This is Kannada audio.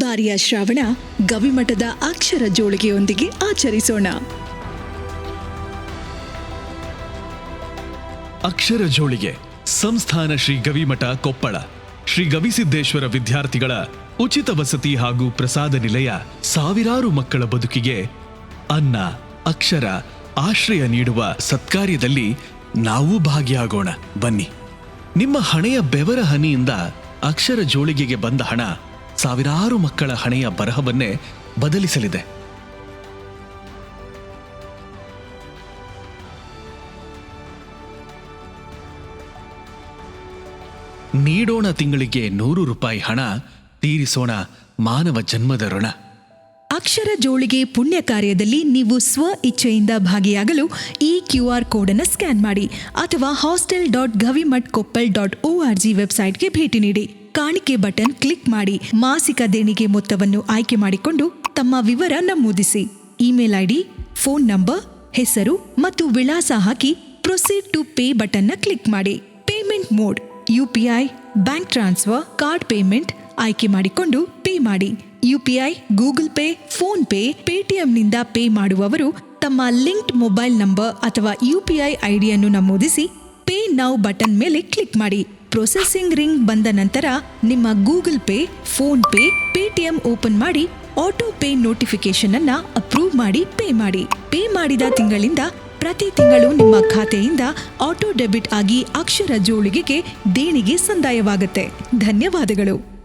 ಬಾರಿಯ ಶ್ರಾವಣ ಗವಿಮಠದ ಅಕ್ಷರ ಜೋಳಿಗೆಯೊಂದಿಗೆ ಆಚರಿಸೋಣ. ಅಕ್ಷರ ಜೋಳಿಗೆ ಸಂಸ್ಥಾನ ಶ್ರೀ ಗವಿಮಠ ಕೊಪ್ಪಳ. ಶ್ರೀ ಗವಿಸಿದ್ದೇಶ್ವರ ವಿದ್ಯಾರ್ಥಿಗಳ ಉಚಿತ ವಸತಿ ಹಾಗೂ ಪ್ರಸಾದ ನಿಲಯ ಸಾವಿರಾರು ಮಕ್ಕಳ ಬದುಕಿಗೆ ಅನ್ನ, ಅಕ್ಷರ, ಆಶ್ರಯ ನೀಡುವ ಸತ್ಕಾರ್ಯದಲ್ಲಿ ನಾವು ಭಾಗಿಯಾಗೋಣ. ಬನ್ನಿ. ನಿಮ್ಮ ಹಣೆಯ ಬೆವರ ಹನಿಯಿಂದ ಅಕ್ಷರ ಜೋಳಿಗೆಗೆ ಬಂದ ಹಣ ಸಾವಿರಾರು ಮಕ್ಕಳ ಹಣೆಯ ಬರಹವನ್ನೇ ಬದಲಿಸಲಿದೆ. ನೀಡೋಣ ತಿಂಗಳಿಗೆ ನೂರು ರೂಪಾಯಿ ಹಣ, ತೀರಿಸೋಣ ಮಾನವ ಜನ್ಮದ ಋಣ. ಅಕ್ಷರ ಜೋಳಿಗೆ ಪುಣ್ಯ ಕಾರ್ಯದಲ್ಲಿ ನೀವು ಸ್ವ ಇಚ್ಛೆಯಿಂದ ಭಾಗಿಯಾಗಲು ಈ ಕ್ಯೂ ಆರ್ ಕೋಡ್ ಅನ್ನು ಸ್ಕ್ಯಾನ್ ಮಾಡಿ ಅಥವಾ hostel dot Gavimath Koppal dot O R G ವೆಬ್ಸೈಟ್ಗೆ ಭೇಟಿ ನೀಡಿ. ಕಾಣಿಕೆ ಬಟನ್ ಕ್ಲಿಕ್ ಮಾಡಿ ಮಾಸಿಕ ದೇಣಿಗೆ ಮೊತ್ತವನ್ನು ಆಯ್ಕೆ ಮಾಡಿಕೊಂಡು ತಮ್ಮ ವಿವರ ನಮೂದಿಸಿ. ಇಮೇಲ್ ಐಡಿ, ಫೋನ್ ನಂಬರ್, ಹೆಸರು ಮತ್ತು ವಿಳಾಸ ಹಾಕಿ ಪ್ರೊಸೀಡ್ ಟು ಪೇ ಬಟನ್ನ ಕ್ಲಿಕ್ ಮಾಡಿ. Payment mode UPI bank transfer, card payment ಆಯ್ಕೆ ಮಾಡಿಕೊಂಡು ಪೇ ಮಾಡಿ. UPI Google Pay, PhonePe, ಪೇಟಿಎಂನಿಂದ ಪೇ ಮಾಡುವವರು ತಮ್ಮ ಲಿಂಕ್ಡ್ ಮೊಬೈಲ್ ನಂಬರ್ ಅಥವಾ ಯುಪಿಐ ಐಡಿಯನ್ನು ನಮೂದಿಸಿ ನೌ ಬಟನ್ ಮೇಲೆ ಕ್ಲಿಕ್ ಮಾಡಿ. ಪ್ರೊಸೆಸಿಂಗ್ ರಿಂಗ್ ಬಂದ ನಂತರ ನಿಮ್ಮ Google Pay, PhonePe, Paytm open ಮಾಡಿ, ಆಟೋ ಪೇ ನೋಟಿಫಿಕೇಶನ್ ಅನ್ನ ಅಪ್ರೂವ್ ಮಾಡಿ, ಪೇ ಮಾಡಿ. ಪೇ ಮಾಡಿದ ತಿಂಗಳಿಂದ ಪ್ರತಿ ತಿಂಗಳು ನಿಮ್ಮ ಖಾತೆಯಿಂದ ಆಟೋ ಡೆಬಿಟ್ ಆಗಿ ಅಕ್ಷರ ಜೋಳಿಗೆಗೆ ದೇಣಿಗೆ ಸಂದಾಯವಾಗುತ್ತೆ. ಧನ್ಯವಾದಗಳು.